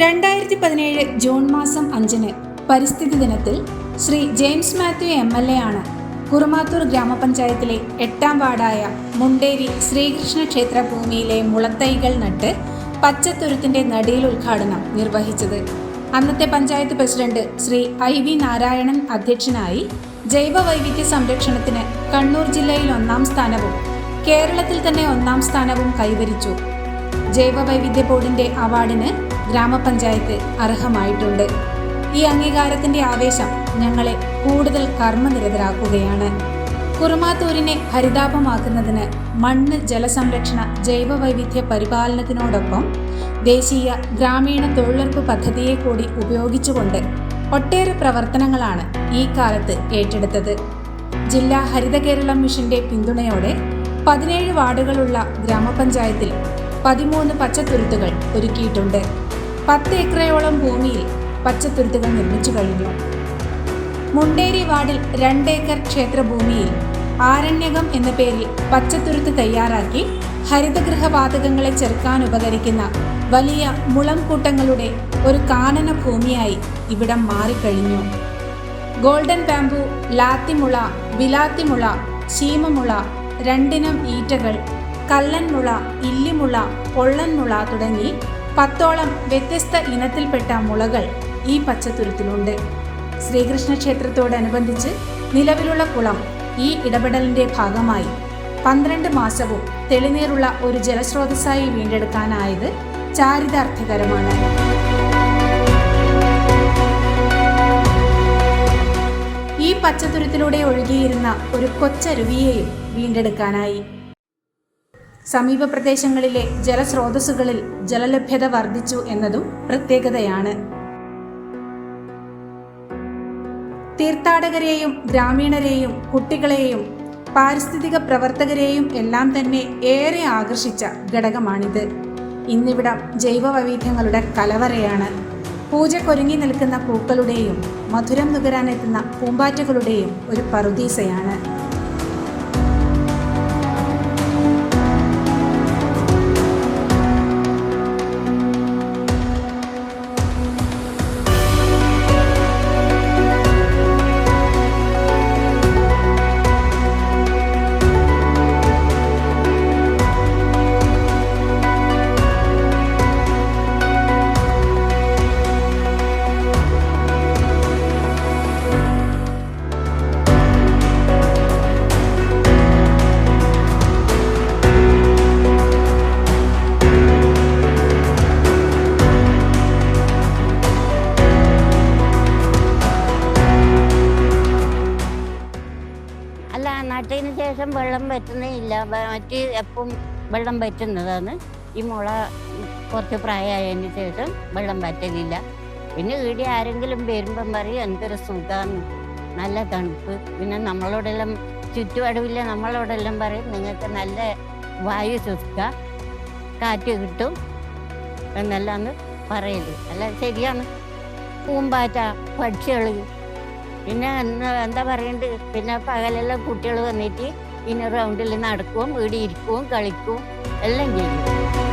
രണ്ടായിരത്തി പതിനേഴ് ജൂൺ മാസം അഞ്ചിന് പരിസ്ഥിതി ദിനത്തിൽ Shri James Mathew M L A ആണ് കുറുമാത്തൂർ ഗ്രാമപഞ്ചായത്തിലെ എട്ടാം വാർഡായ മുണ്ടേരി ശ്രീകൃഷ്ണ ക്ഷേത്ര ഭൂമിയിലെ മുളത്തൈകൾ നട്ട് പച്ചത്തുരുത്തിന്റെ നടിയിൽ ഉദ്ഘാടനം നിർവഹിച്ചത്. അന്നത്തെ panchayat president Shri I V Narayanan അധ്യക്ഷനായി ജൈവ വൈവിധ്യ സംരക്ഷണത്തിന് കണ്ണൂർ ജില്ലയിൽ ഒന്നാം സ്ഥാനവും കേരളത്തിൽ തന്നെ ഒന്നാം സ്ഥാനവും കൈവരിച്ചു. ജൈവ വൈവിധ്യ ബോർഡിന്റെ അവാർഡിന് ഗ്രാമപഞ്ചായത്ത് അർഹമായിട്ടുണ്ട്. ഈ അംഗീകാരത്തിന്റെ ആവേശം ഞങ്ങളെ കൂടുതൽ കർമ്മനിരതരാക്കുകയാണ്. കുറുമാത്തൂരിനെ ഹരിതാപമാക്കുന്നതിന് മണ്ണ് ജലസംരക്ഷണ ജൈവ വൈവിധ്യ പരിപാലനത്തിനോടൊപ്പം ദേശീയ ഗ്രാമീണ തൊഴിലുറപ്പ് പദ്ധതിയെ കൂടി ഉപയോഗിച്ചുകൊണ്ട് ഒട്ടേറെ പ്രവർത്തനങ്ങളാണ് ഈ കാലത്ത് ഏറ്റെടുത്തത്. ജില്ലാ ഹരിത കേരളം മിഷന്റെ പിന്തുണയോടെ പതിനേഴ് വാർഡുകളുള്ള ഗ്രാമപഞ്ചായത്തിൽ പതിമൂന്ന് പച്ചത്തുരുത്തുകൾ ഒരുക്കിയിട്ടുണ്ട്. പത്ത് ഏക്കറയോളം ഭൂമിയിൽ പച്ചത്തുരുത്തുകൾ നിർമ്മിച്ചു കഴിഞ്ഞു. മുണ്ടേരി വാർഡിൽ രണ്ടേക്കർ ക്ഷേത്രഭൂമിയിൽ ആരണ്യകം എന്ന പേരിൽ പച്ചത്തുരുത്ത് തയ്യാറാക്കി ഹരിതഗൃഹ വാതകങ്ങളെ ചെറുക്കാൻ ഉപകരിക്കുന്ന വലിയ മുളംകൂട്ടങ്ങളുടെ ഒരു കാനന ഭൂമിയായി ഇവിടം മാറിക്കഴിഞ്ഞു. ഗോൾഡൻ ബാംബു ലാത്തിമുള വിലാത്തിമുള ശീമമുള രണ്ടിനം ഈറ്റകൾ കല്ലൻമുള ഇല്ലിമുള പൊള്ളൻമുള തുടങ്ങി പത്തോളം വ്യത്യസ്ത ഇനത്തിൽപ്പെട്ട മുളകൾ ഈ പച്ചത്തുരുത്തിലുണ്ട്. ശ്രീകൃഷ്ണ ക്ഷേത്രത്തോടനുബന്ധിച്ച് നിലവിലുള്ള കുളം ഈ ഇടപെടലിന്റെ ഭാഗമായി പന്ത്രണ്ട് മാസവും തെളിനീറുള്ള ഒരു ജലസ്രോതസ്സായി വീണ്ടെടുക്കാനായത് ചാരിതാർത്ഥ്യകരമാണ്. ഈ പച്ചത്തുരുത്തിലൂടെ ഒഴുകിയിരുന്ന ഒരു കൊച്ചരുവിയെയും വീണ്ടെടുക്കാനായി. സമീപ പ്രദേശങ്ങളിലെ ജലസ്രോതസ്സുകളിൽ ജലലഭ്യത വർദ്ധിച്ചു എന്നതും പ്രത്യേകതയാണ്. തീർത്ഥാടകരെയും ഗ്രാമീണരെയും കുട്ടികളെയും പാരിസ്ഥിതിക പ്രവർത്തകരെയും എല്ലാം തന്നെ ഏറെ ആകർഷിച്ച ഘടകമാണിത്. ഇന്നിവിടം ജൈവ വൈവിധ്യങ്ങളുടെ കലവറയാണ്. പൂജക്കൊരുങ്ങി നിൽക്കുന്ന പൂക്കളുടെയും മധുരം നുകരാനെത്തുന്ന പൂമ്പാറ്റകളുടെയും ഒരു പറുദീസയാണ്. നട്ടതിന് ശേഷം വെള്ളം പറ്റുന്നില്ല. മറ്റ് എപ്പം വെള്ളം പറ്റുന്നതാണ്. ഈ മുള കുറച്ച് പ്രായമായതിന് ശേഷം വെള്ളം പറ്റലില്ല. പിന്നെ വീട് ആരെങ്കിലും വരുമ്പം പറയും എന്തൊരു സുഖമാണ് നല്ല തണുപ്പ്. പിന്നെ നമ്മളോടെല്ലാം ചുറ്റുപാടുമില്ല നമ്മളോടെല്ലാം പറയും നിങ്ങൾക്ക് നല്ല വായു ശുദ്ധ കാറ്റ് കിട്ടും എന്നെല്ലാം പറയൽ. അല്ല ശരിയാണ്. പൂമ്പാറ്റ പക്ഷികൾ പിന്നെ എന്താ പറയണ്ട്? പിന്നെ പകലെല്ലാം കുട്ടികൾ വന്നിട്ട് ഇന്ന റൗണ്ടിൽ നടക്കും വീട് ഇരിക്കും കളിക്കും എല്ലാം ചെയ്യും.